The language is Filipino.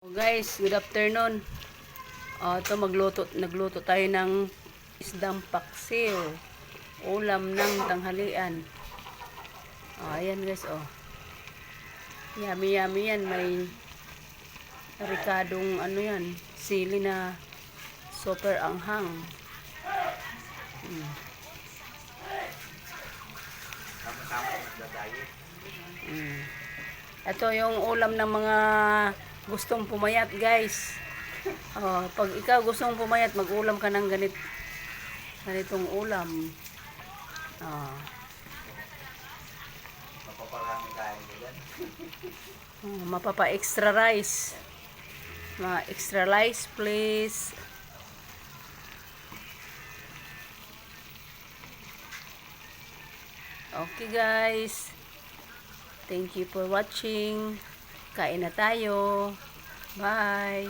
Oh, guys, good afternoon. Ah, ito magluto, nagluto tayo ng isdang paksiw. Ulam ng tanghalian. Ah, ayan guys, oh. Yummy yummy yan. May ricadong ano yan, sili na super anghang. Mm. Mm. Ito yung ulam ng mga gustong pumayat, guys. Oh, pag ikaw gustong pumayat, mag-ulam ka ng ganit ganitong ulam. Oh. Mapaparami tayo dyan. Oh, mapapa extra rice. Mga extra rice, please. Okay, guys. Thank you for watching. Kain na tayo. Bye.